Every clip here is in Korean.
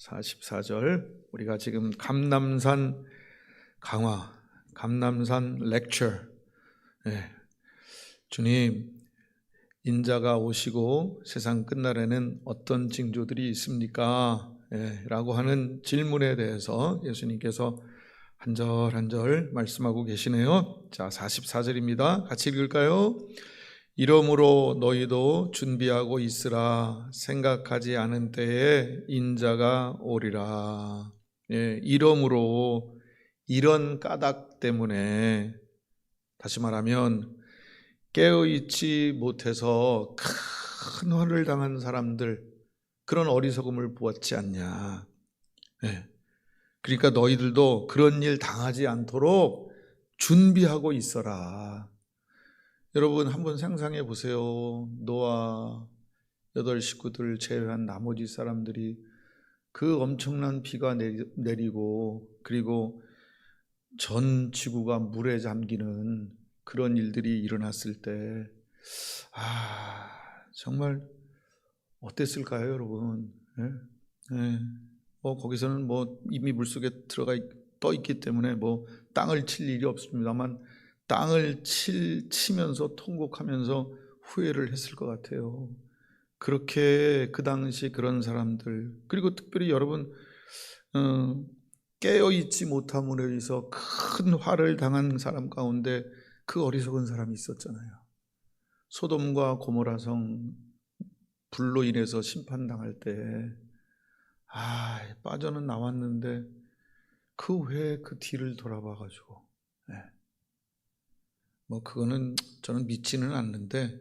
44절 우리가 지금 감남산 강화, 감남산 렉처 예. 주님 인자가 오시고 세상 끝날에는 어떤 징조들이 있습니까? 예, 라고 하는 질문에 대해서 예수님께서 한 절 한 절 말씀하고 계시네요. 자, 44절입니다. 같이 읽을까요? 이러므로 너희도 준비하고 있으라 생각하지 않은 때에 인자가 오리라. 예, 이러므로 이런 까닭 때문에 다시 말하면 깨어 있지 못해서 큰 화를 당한 사람들 그런 어리석음을 보았지 않냐. 예. 그러니까 너희들도 그런 일 당하지 않도록 준비하고 있어라. 여러분 한번 상상해 보세요. 노아 여덟 식구들 제외한 나머지 사람들이 그 엄청난 비가 내리고 그리고 전 지구가 물에 잠기는 그런 일들이 일어났을 때, 아, 정말 어땠을까요, 여러분? 예? 예. 뭐, 거기서는 뭐 이미 물 속에 들어가 떠 있기 때문에 뭐 땅을 칠 일이 없습니다만 땅을 칠, 치면서 통곡하면서 후회를 했을 것 같아요. 그렇게 그 당시 그런 사람들, 그리고 특별히 여러분, 어, 깨어 있지 못함으로 인해서 큰 화를 당한 사람 가운데 그 어리석은 사람이 있었잖아요. 소돔과 고모라성 불로 인해서 심판당할 때, 아, 빠져는 나왔는데 그 후에 그 뒤를 돌아봐가지고, 네. 뭐 그거는 저는 믿지는 않는데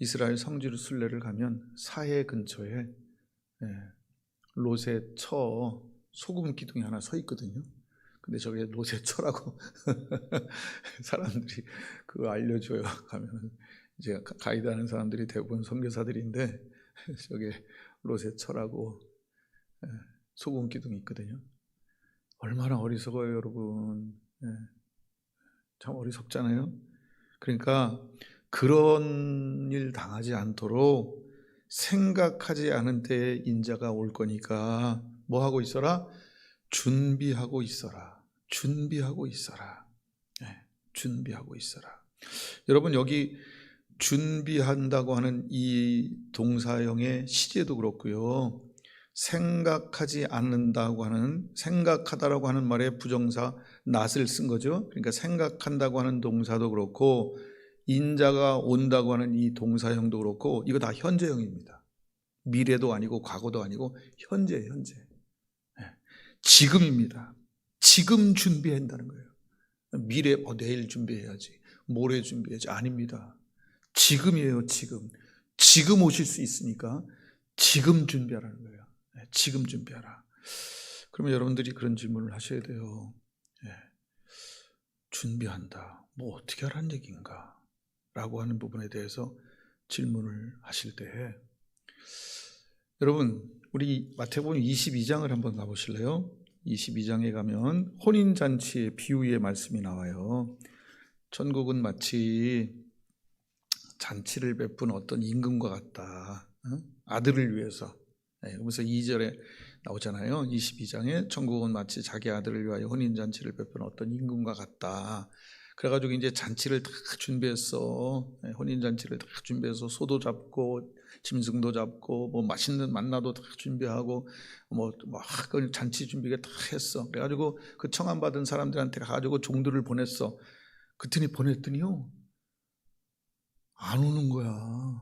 이스라엘 성지로 순례를 가면 사해 근처에 네. 롯의 처 소금 기둥이 하나 서 있거든요. 근데 저게 로세초라고 사람들이 그거 알려줘요. 가면 이제 가이드 하는 사람들이 대부분 선교사들인데 저게 로세초라고 예, 소금 기둥이 있거든요. 얼마나 어리석어요, 여러분. 예, 참 어리석잖아요. 그러니까 그런 일 당하지 않도록 생각하지 않은 때에 인자가 올 거니까 뭐 하고 있어라? 준비하고 있어라. 준비하고 있어라. 네, 준비하고 있어라. 여러분 여기 준비한다고 하는 이 동사형의 시제도 그렇고요. 생각하지 않는다고 하는 생각하다라고 하는 말에 부정사 낫을 쓴 거죠. 그러니까 생각한다고 하는 동사도 그렇고 인자가 온다고 하는 이 동사형도 그렇고 이거 다 현재형입니다. 미래도 아니고 과거도 아니고 현재 현재. 지금입니다. 지금 준비한다는 거예요. 미래, 어, 내일 준비해야지. 모레 준비해야지. 아닙니다. 지금이에요, 지금. 지금 오실 수 있으니까 지금 준비하라는 거예요. 네, 지금 준비하라. 그러면 여러분들이 그런 질문을 하셔야 돼요. 네. 준비한다. 뭐 어떻게 하라는 얘기인가? 라고 하는 부분에 대해서 질문을 하실 때 여러분 우리 마태복음 22장을 한번 가보실래요? 22장에 가면 혼인잔치의 비유의 말씀이 나와요. 천국은 마치 잔치를 베푼 어떤 임금과 같다. 아들을 위해서. 네, 그래서 2절에 나오잖아요. 22장에 천국은 마치 자기 아들을 위하여 혼인잔치를 베푼 어떤 임금과 같다. 그래가지고 이제 잔치를 다 준비했어. 네, 혼인잔치를 다 준비해서 소도 잡고 짐승도 잡고 뭐 맛있는 만나도 다 준비하고 뭐, 뭐 잔치 준비가 다 했어. 그래가지고 그 청함 받은 사람들한테 가지고 종들을 보냈어. 그랬더니 보냈더니요 안 오는 거야.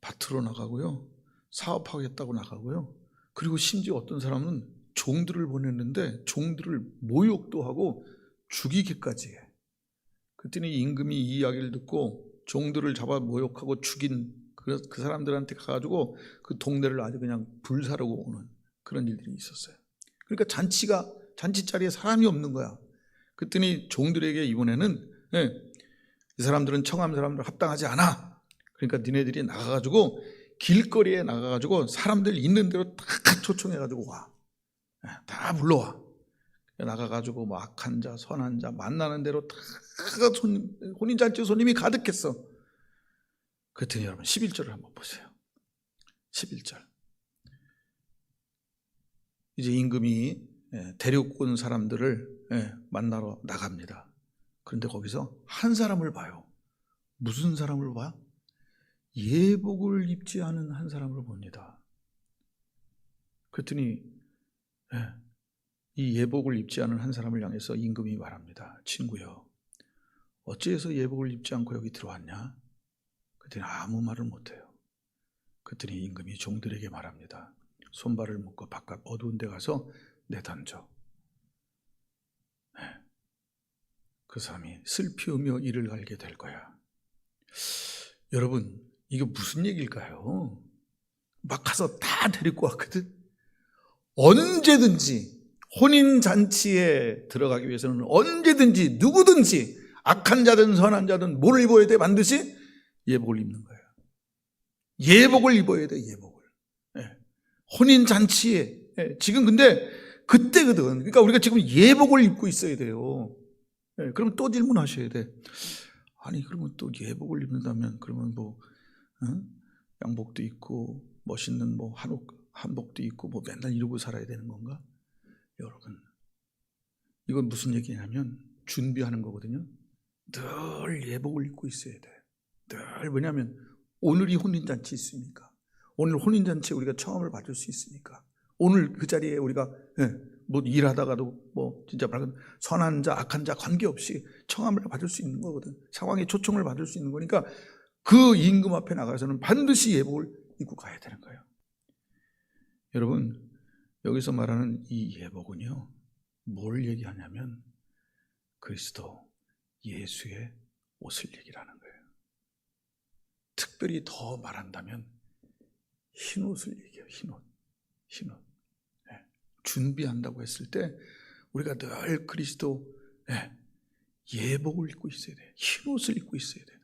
밭으로 나가고요 사업하겠다고 나가고요. 그리고 심지어 어떤 사람은 종들을 보냈는데 종들을 모욕도 하고 죽이기까지 해. 그랬더니 임금이 이 이야기를 듣고 종들을 잡아 모욕하고 죽인 그, 그 사람들한테 가가지고 그 동네를 아주 그냥 불사르고 오는 그런 일들이 있었어요. 그러니까 잔치가 잔치 자리에 사람이 없는 거야. 그랬더니 종들에게 이번에는 예, 이 사람들은 청함 사람들 합당하지 않아. 그러니까 니네들이 나가가지고 길거리에 나가가지고 사람들 있는 대로 다 초청해가지고 와. 예, 다 불러와. 나가가지고 뭐 악한 자, 선한 자 만나는 대로 다 혼인잔치 손님이 가득했어. 그랬더니 여러분 11절을 한번 보세요. 11절. 이제 임금이 예, 온 사람들을 예, 만나러 나갑니다. 그런데 거기서 한 사람을 봐요. 무슨 사람을 봐? 예복을 입지 않은 한 사람을 봅니다. 그랬더니 예, 이 예복을 입지 않은 한 사람을 향해서 임금이 말합니다. 친구여, 어찌해서 예복을 입지 않고 여기 들어왔냐? 그랬더니 아무 말을 못해요. 그랬더니 임금이 종들에게 말합니다. 손발을 묶어 바깥 어두운 데 가서 내던져. 네. 그 사람이 슬피우며 이를 갈게 될 거야. 여러분, 이게 무슨 얘기일까요? 막 가서 다 데리고 왔거든. 언제든지 혼인 잔치에 들어가기 위해서는 언제든지 누구든지 악한 자든 선한 자든 뭘 입어야 돼? 반드시 예복을 입는 거예요. 예복을 입어야 돼, 예복을. 예. 혼인 잔치에 예. 지금 근데 그때거든. 그러니까 우리가 지금 예복을 입고 있어야 돼요. 예. 그럼 또 질문하셔야 돼. 아니 그러면 또 예복을 입는다면 그러면 뭐 어? 양복도 입고 멋있는 뭐 한옥 한복도 입고 뭐 맨날 이러고 살아야 되는 건가? 여러분 이건 무슨 얘기냐면 준비하는 거거든요. 늘 예복을 입고 있어야 돼. 늘 뭐냐면 오늘이 혼인잔치 있습니까? 오늘 혼인잔치에 우리가 처음을 받을 수 있으니까 오늘 그 자리에 우리가 예, 뭐 일하다가도 뭐 진짜 말하면 선한 자 악한 자 관계없이 청함을 받을 수 있는 거거든 상황에 초청을 받을 수 있는 거니까 그 임금 앞에 나가서는 반드시 예복을 입고 가야 되는 거예요 여러분 여기서 말하는 이 예복은요 뭘 얘기하냐면 그리스도 예수의 옷을 얘기하는 거예요 특별히 더 말한다면 흰 옷을 얘기해요. 흰 옷. 흰 옷. 예. 준비한다고 했을 때 우리가 늘 그리스도 예. 예복을 입고 있어야 돼. 흰 옷을 입고 있어야 돼.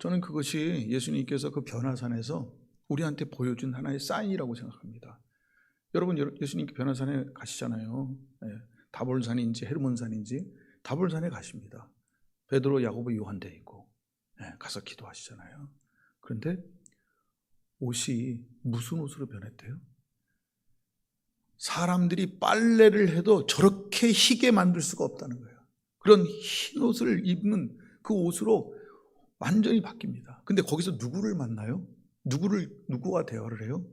저는 그것이 예수님께서 그 변화산에서 우리한테 보여준 하나의 사인이라고 생각합니다. 여러분 예수님께 변화산에 가시잖아요. 예. 다볼산인지 헤르몬산인지 다볼산에 가십니다. 베드로, 야고보, 요한대 있고 예. 가서 기도하시잖아요. 그런데 옷이 무슨 옷으로 변했대요? 사람들이 빨래를 해도 저렇게 희게 만들 수가 없다는 거예요. 그런 흰 옷을 입는 그 옷으로 완전히 바뀝니다. 근데 거기서 누구를 만나요? 누구를, 누구와 대화를 해요?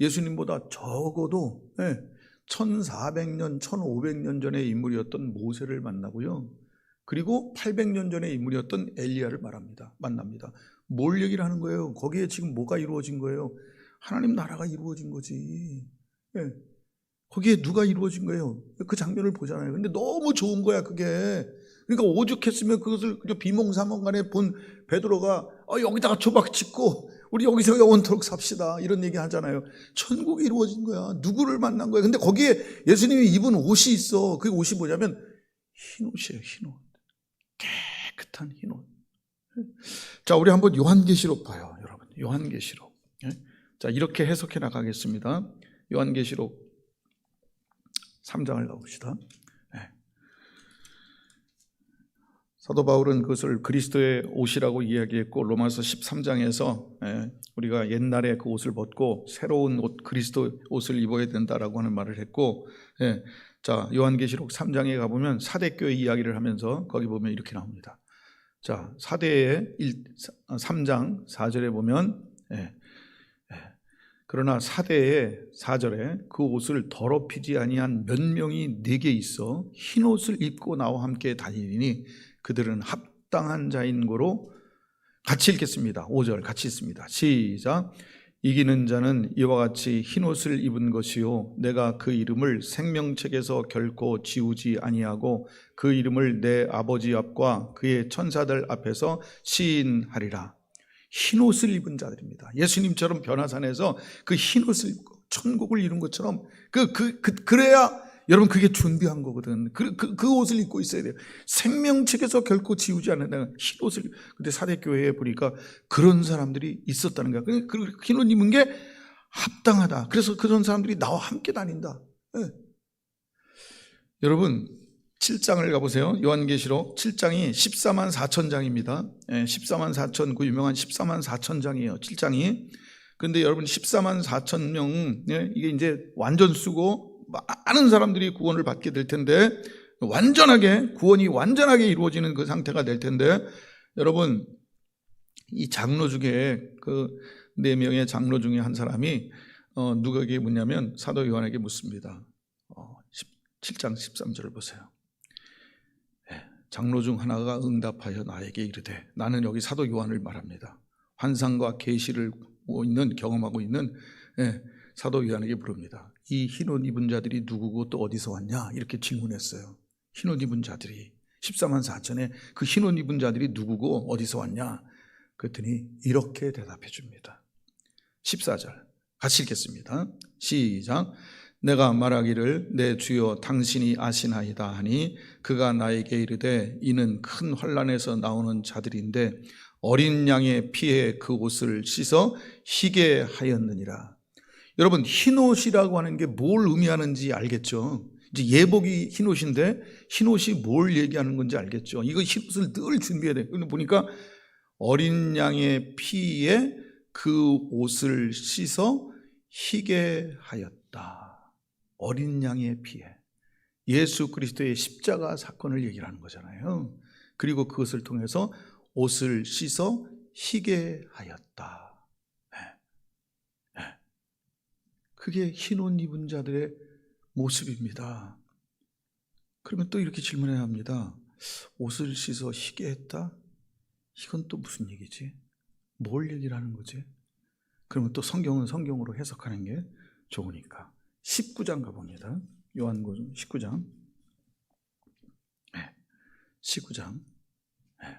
예수님보다 적어도 1400년, 1500년 전의 인물이었던 모세를 만나고요. 그리고 800년 전의 인물이었던 엘리야를 말합니다. 만납니다. 뭘 얘기를 하는 거예요? 거기에 지금 뭐가 이루어진 거예요? 하나님 나라가 이루어진 거지. 예. 거기에 누가 이루어진 거예요? 그 장면을 보잖아요. 근데 너무 좋은 거야, 그게. 그러니까 오죽했으면 그것을 비몽사몽간에 본 베드로가 어, 여기다가 조박 짓고 우리 여기서 영원토록 삽시다 이런 얘기 하잖아요. 천국이 이루어진 거야. 누구를 만난 거야. 근데 거기에 예수님이 입은 옷이 있어. 그 옷이 뭐냐면 흰 옷이에요. 흰 옷. 깨끗한 흰 옷. 자, 우리 한번 요한계시록 봐요, 여러분. 요한계시록. 예? 자, 이렇게 해석해 나가겠습니다. 요한계시록 3장을 가봅시다. 예. 사도 바울은 그것을 그리스도의 옷이라고 이야기했고 로마서 13장에서 예, 우리가 옛날에 그 옷을 벗고 새로운 옷 그리스도 옷을 입어야 된다라고 하는 말을 했고 예, 자 요한계시록 3장에 가보면 사대교회 이야기를 하면서 거기 보면 이렇게 나옵니다. 자, 사대의 1, 3장 4절에 보면 예, 예. 그러나 사대의 4절에 그 옷을 더럽히지 아니한 몇 명이 내게 있어 흰 옷을 입고 나와 함께 다니니 그들은 합당한 자인 거로 같이 읽겠습니다. 5절 같이 읽습니다. 시작. 이기는 자는 이와 같이 흰 옷을 입은 것이요 내가 그 이름을 생명책에서 결코 지우지 아니하고 그 이름을 내 아버지 앞과 그의 천사들 앞에서 시인하리라. 흰 옷을 입은 자들입니다. 예수님처럼 변화산에서 그 흰 옷을 입고 천국을 이룬 것처럼 그, 그, 그, 그래야 여러분 그게 준비한 거거든. 그, 그, 그 옷을 입고 있어야 돼요. 생명책에서 결코 지우지 않는 흰 옷을. 근데 사대교회에 보니까 그런 사람들이 있었다는 거야. 그흰옷 입은 게 합당하다. 그래서 그런 사람들이 나와 함께 다닌다. 네. 여러분 7장을 가보세요. 요한계시록 7장이 14만 4천 장입니다. 네, 14만 4천 그 유명한 14만 4천 장이에요. 7장이. 근데 여러분 14만 4천 명 네, 이게 이제 완전 쓰고 많은 사람들이 구원을 받게 될 텐데 완전하게 구원이 완전하게 이루어지는 그 상태가 될 텐데 여러분 이 장로 중에 그 네 명의 장로 중에 한 사람이 어, 누구에게 묻냐면 사도 요한에게 묻습니다. 어, 7장 13절을 보세요. 예, 장로 중 하나가 응답하여 나에게 이르되 나는 여기 사도 요한을 말합니다. 환상과 계시를 있는 경험하고 있는 예, 사도 요한에게 물습니다. 이 흰옷 입은 자들이 누구고 또 어디서 왔냐 이렇게 질문했어요. 흰옷 입은 자들이 14만 4천에 그 흰옷 입은 자들이 누구고 어디서 왔냐 그랬더니 이렇게 대답해 줍니다. 14절 같이 읽겠습니다. 시작. 내가 말하기를 내 주여 당신이 아시나이다 하니 그가 나에게 이르되 이는 큰 환란에서 나오는 자들인데 어린 양의 피에 그 옷을 씻어 희게 하였느니라. 여러분 흰옷이라고 하는 게 뭘 의미하는지 알겠죠? 이제 예복이 흰옷인데 흰옷이 뭘 얘기하는 건지 알겠죠? 이거 흰옷을 늘 준비해야 돼. 근데 보니까 어린 양의 피에 그 옷을 씻어 희게 하였다. 어린 양의 피에 예수 그리스도의 십자가 사건을 얘기를 하는 거잖아요. 그리고 그것을 통해서 옷을 씻어 희게 하였다. 네. 네. 그게 흰옷 입은 자들의 모습입니다. 그러면 또 이렇게 질문해야 합니다. 옷을 씻어 희게 했다? 이건 또 무슨 얘기지? 뭘 얘기를 하는 거지? 그러면 또 성경은 성경으로 해석하는 게 좋으니까. 19장 가봅니다. 요한복음 19장. 네. 19장. 네.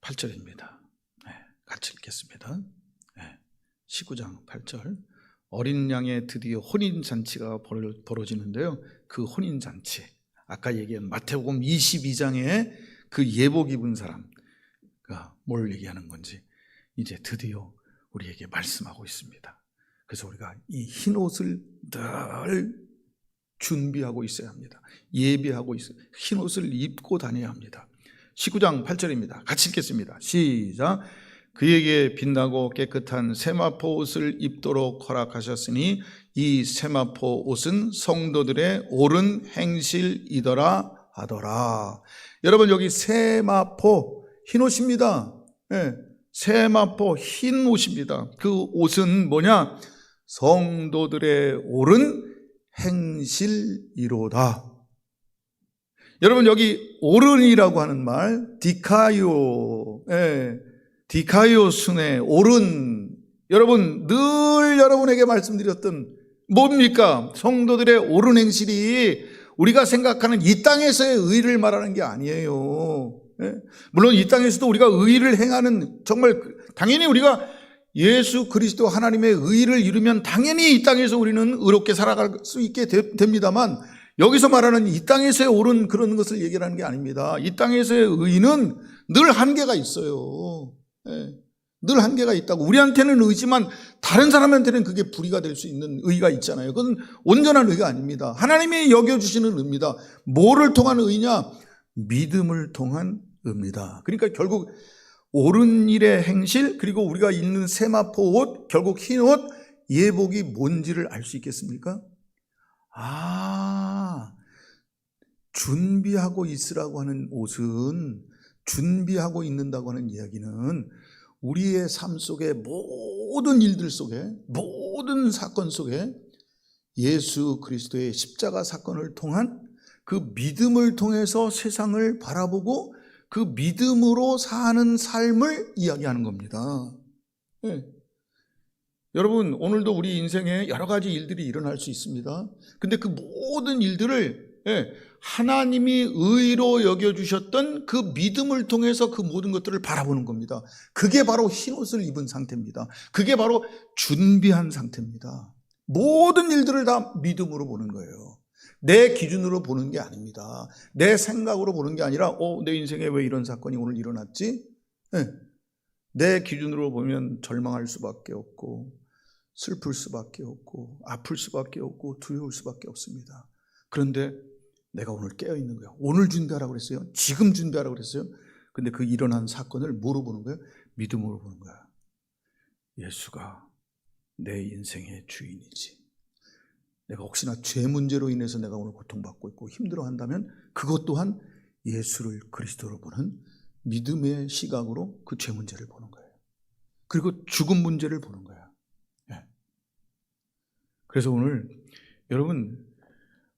8절입니다. 네. 같이 읽겠습니다. 네. 19장 8절. 어린 양의 드디어 혼인 잔치가 벌어지는데요. 그 혼인 잔치. 아까 얘기한 마태복음 22장에 그 예복 입은 사람가 뭘 얘기하는 건지 이제 드디어 우리에게 말씀하고 있습니다. 그래서 우리가 이 흰 옷을 늘 준비하고 있어야 합니다. 예비하고 있어요. 흰 옷을 입고 다녀야 합니다. 19장 8절입니다. 같이 읽겠습니다. 시작. 그에게 빛나고 깨끗한 세마포 옷을 입도록 허락하셨으니 이 세마포 옷은 성도들의 옳은 행실이더라 하더라. 여러분 여기 세마포 흰 옷입니다. 네, 세마포 흰 옷입니다. 그 옷은 뭐냐? 성도들의 옳은 행실이로다. 여러분 여기 옳은이라고 하는 말 디카요, 예, 디카요 순의 옳은 여러분 늘 여러분에게 말씀드렸던 뭡니까? 성도들의 옳은 행실이 우리가 생각하는 이 땅에서의 의를 말하는 게 아니에요. 예? 물론 이 땅에서도 우리가 의를 행하는 정말 당연히 우리가 예수 그리스도 하나님의 의를 이루면 당연히 이 땅에서 우리는 의롭게 살아갈 수 있게 됩니다만 여기서 말하는 이 땅에서의 옳은 그런 것을 얘기하는 게 아닙니다. 이 땅에서의 의는 늘 한계가 있어요. 예. 늘 한계가 있다고. 우리한테는 의지만 다른 사람한테는 그게 불의가 될 수 있는 의가 있잖아요. 그건 온전한 의가 아닙니다. 하나님이 여겨주시는 의입니다. 뭐를 통한 의냐? 믿음을 통한 의입니다. 그러니까 결국 옳은 일의 행실, 그리고 우리가 입는 세마포 옷, 결국 흰 옷, 예복이 뭔지를 알 수 있겠습니까? 아, 준비하고 있으라고 하는 옷은 준비하고 있는다고 하는 이야기는 우리의 삶 속에 모든 일들 속에 모든 사건 속에 예수 그리스도의 십자가 사건을 통한 그 믿음을 통해서 세상을 바라보고 그 믿음으로 사는 삶을 이야기하는 겁니다. 네. 여러분, 오늘도 우리 인생에 여러 가지 일들이 일어날 수 있습니다. 근데 그 모든 일들을 예, 하나님이 의로 여겨주셨던 그 믿음을 통해서 그 모든 것들을 바라보는 겁니다. 그게 바로 흰 옷을 입은 상태입니다. 그게 바로 준비한 상태입니다. 모든 일들을 다 믿음으로 보는 거예요. 내 기준으로 보는 게 아닙니다. 내 생각으로 보는 게 아니라, 어, 내 인생에 왜 이런 사건이 오늘 일어났지? 네. 내 기준으로 보면 절망할 수밖에 없고, 슬플 수밖에 없고, 아플 수밖에 없고, 두려울 수밖에 없습니다. 그런데 내가 오늘 깨어 있는 거야. 오늘 준비하라고 그랬어요. 지금 준비하라고 그랬어요. 근데 그 일어난 사건을 뭐로 보는 거예요? 믿음으로 보는 거야. 예수가 내 인생의 주인이지. 내가 혹시나 죄 문제로 인해서 내가 오늘 고통받고 있고 힘들어 한다면 그것 또한 예수를 그리스도로 보는 믿음의 시각으로 그 죄 문제를 보는 거예요. 그리고 죽음 문제를 보는 거야. 예. 그래서 오늘 여러분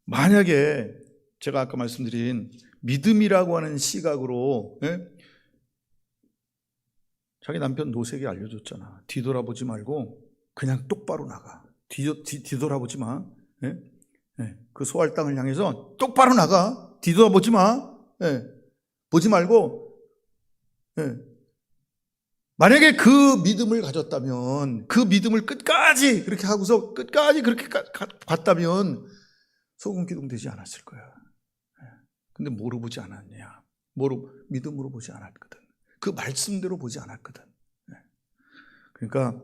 만약에 제가 아까 말씀드린 믿음이라고 하는 시각으로 예? 자기 남편 노색이 알려줬잖아. 뒤돌아보지 말고 그냥 똑바로 나가. 뒤, 뒤, 뒤돌아보지 마. 예? 예. 그 소할 땅을 향해서 똑바로 나가. 뒤돌아보지 마. 예. 보지 말고. 예. 만약에 그 믿음을 가졌다면, 그 믿음을 끝까지 그렇게 하고서 끝까지 그렇게 가- 가- 갔다면 소금 기둥 되지 않았을 거야. 예. 근데 뭐로 보지 않았냐? 뭐로 믿음으로 보지 않았거든. 그 말씀대로 보지 않았거든. 예. 그러니까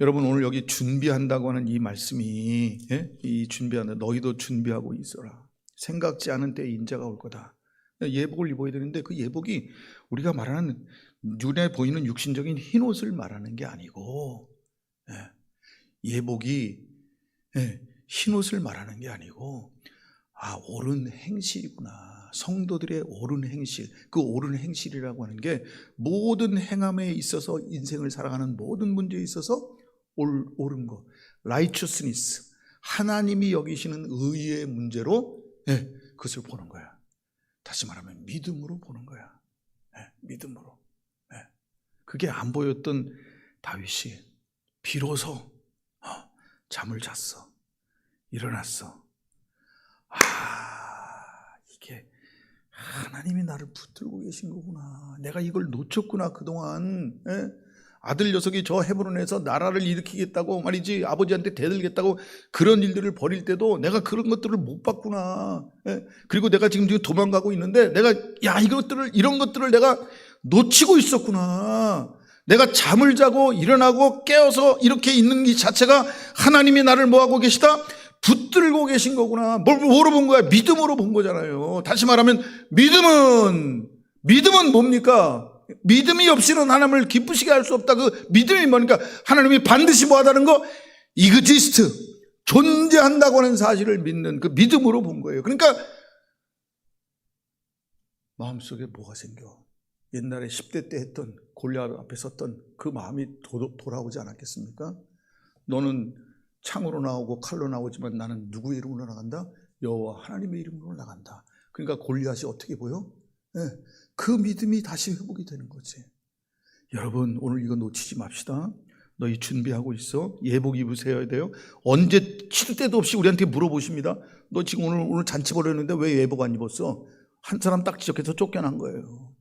여러분 오늘 여기 준비한다고 하는 이 말씀이 예? 이 준비한다. 너희도 준비하고 있어라. 생각지 않은 때에 인자가 올 거다. 예복을 입어야 되는데 그 예복이 우리가 말하는 눈에 보이는 육신적인 흰 옷을 말하는 게 아니고 예. 예복이 예, 흰 옷을 말하는 게 아니고 아 옳은 행실이구나 성도들의 옳은 행실 그 옳은 행실이라고 하는 게 모든 행함에 있어서 인생을 살아가는 모든 문제에 있어서 옳, 옳은 것. Righteousness. 하나님이 여기시는 의의 문제로 예, 그것을 보는 거야. 다시 말하면 믿음으로 보는 거야. 예, 믿음으로. 예. 그게 안 보였던 다윗이 비로소 어, 잠을 잤어. 일어났어. 아 하나님이 나를 붙들고 계신 거구나. 내가 이걸 놓쳤구나 그동안. 예? 아들 녀석이 저 헤브론에서 나라를 일으키겠다고 말이지 아버지한테 대들겠다고 그런 일들을 벌일 때도 내가 그런 것들을 못 봤구나. 예? 그리고 내가 지금 지금 도망가고 있는데 내가 야 이것들을 이런 것들을 내가 놓치고 있었구나. 내가 잠을 자고 일어나고 깨어서 이렇게 있는 이 자체가 하나님이 나를 뭐하고 계시다? 붙들고 계신 거구나. 뭘, 뭐로 본 거야? 믿음으로 본 거잖아요. 다시 말하면 믿음은 믿음은 뭡니까? 믿음이 없이는 하나님을 기쁘시게 할 수 없다. 그 믿음이 뭐니까 하나님이 반드시 뭐 하다는 거? 이그지스트 존재한다고 하는 사실을 믿는 그 믿음으로 본 거예요. 그러니까 마음속에 뭐가 생겨? 옛날에 10대 때 했던 골리앗 앞에 섰던 그 마음이 도, 돌아오지 않았겠습니까? 너는 창으로 나오고 칼로 나오지만 나는 누구의 이름으로 나간다? 여호와 하나님의 이름으로 나간다. 그러니까 골리앗이 어떻게 보여? 예, 그 믿음이 다시 회복이 되는 거지. 여러분 오늘 이거 놓치지 맙시다. 너희 준비하고 있어? 예복 입으셔야 돼요. 언제 시도 때도 없이 우리한테 물어보십니다. 너 지금 오늘 오늘 잔치 벌였는데 왜 예복 안 입었어? 한 사람 딱 지적해서 쫓겨난 거예요.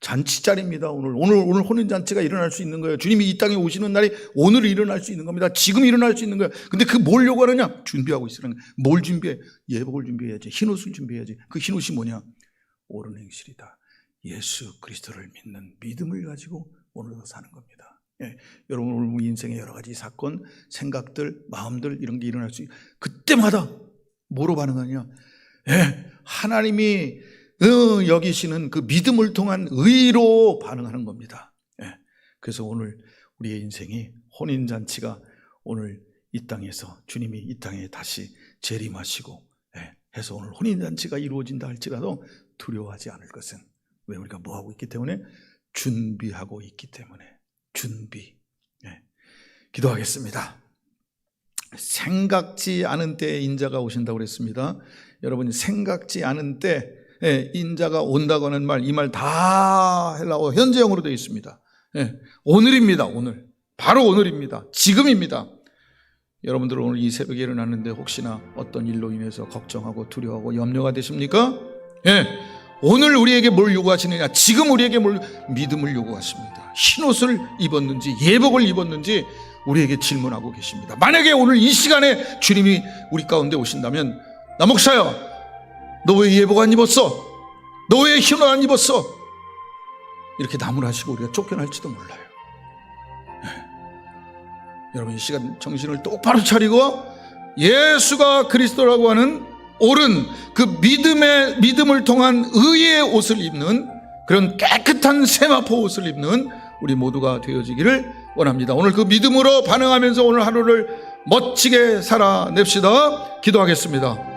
잔치자리입니다. 오늘 오늘 오늘 혼인 잔치가 일어날 수 있는 거예요. 주님이 이 땅에 오시는 날이 오늘 일어날 수 있는 겁니다. 지금 일어날 수 있는 거예요. 근데 그뭘 요구하느냐? 준비하고 있으라는 거예요. 뭘 준비해? 예복을 준비해야지. 흰 옷을 준비해야지. 그 흰 옷이 뭐냐? 옳은 행실이다. 예수 그리스도를 믿는 믿음을 가지고 오늘도 사는 겁니다. 예, 여러분 오늘 우리 인생의 여러 가지 사건, 생각들, 마음들 이런 게 일어날 수 있. 그때마다 뭐로 반응하냐? 예, 하나님이 어, 여기시는 그 믿음을 통한 의로 반응하는 겁니다. 예, 그래서 오늘 우리의 인생이 혼인 잔치가 오늘 이 땅에서 주님이 이 땅에 다시 재림하시고 예, 해서 오늘 혼인 잔치가 이루어진다 할지라도 두려워하지 않을 것은 왜 우리가 뭐 하고 있기 때문에 준비하고 있기 때문에 준비. 예. 기도하겠습니다. 생각지 않은 때에 인자가 오신다고 그랬습니다. 여러분 생각지 않은 때 예, 인자가 온다고 하는 말 이 말 다 헬라어 현재형으로 되어 있습니다. 예, 오늘입니다. 오늘 바로 오늘입니다. 지금입니다. 여러분들 오늘 이 새벽에 일어났는데 혹시나 어떤 일로 인해서 걱정하고 두려워하고 염려가 되십니까? 예. 오늘 우리에게 뭘 요구하시느냐? 지금 우리에게 뭘 믿음을 요구하십니다. 흰 옷을 입었는지 예복을 입었는지 우리에게 질문하고 계십니다. 만약에 오늘 이 시간에 주님이 우리 가운데 오신다면 나 목사야, 너 왜 예복 안 입었어? 너 왜 흰옷 안 입었어? 이렇게 나무라시고 우리가 쫓겨날지도 몰라요. 예. 여러분 이 시간 정신을 똑바로 차리고 예수가 그리스도라고 하는 옳은 그 믿음의 믿음을 통한 의의 옷을 입는 그런 깨끗한 세마포 옷을 입는 우리 모두가 되어지기를 원합니다. 오늘 그 믿음으로 반응하면서 오늘 하루를 멋지게 살아냅시다. 기도하겠습니다.